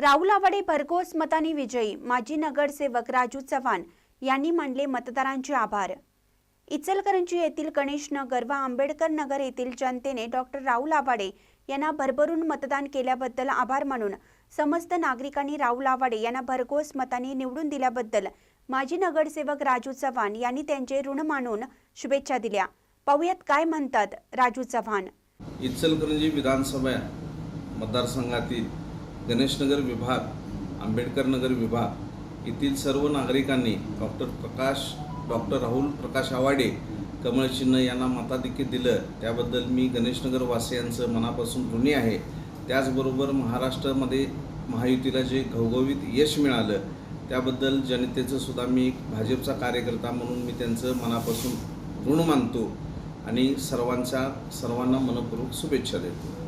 राहुल आवाडे भरघोस मताने विजयी माजी नगरसेवक राजू चव्हाण यांनी मानले मतदारांचे आभार. इचलकरंजी येथील गणेश नगर व आंबेडकर नगर येथील जनतेने डॉक्टर राहुल आवाडे यांना भरभरून मतदान केल्याबद्दल आभार मानून समस्त नागरिकांनी राहुल आवाडे यांना भरघोस मताने निवडून दिल्याबद्दल माजी नगरसेवक राजू चव्हाण यांनी त्यांचे ऋण मानून शुभेच्छा दिल्या. पाहुयात काय म्हणतात राजू चव्हाण. इचलकरंजी विधानसभा मतदारसंघातील गणेशनगर विभाग आंबेडकर नगर विभाग येथील सर्व नागरिकांनी डॉक्टर प्रकाश डॉक्टर राहुल प्रकाश आवाडे कमळचिन्ह यांना मताधिक्य दिलं. त्याबद्दल मी गणेशनगरवासियांचं मनापासून ऋणी आहे. त्याचबरोबर महाराष्ट्रामध्ये महायुतीला जे घवघवीत यश मिळालं त्याबद्दल जनतेचं सुद्धा मी एक भाजपचा कार्यकर्ता म्हणून मी त्यांचं मनापासून ऋण मानतो आणि सर्वांच्या सर्वांना मनपूर्वक शुभेच्छा देतो.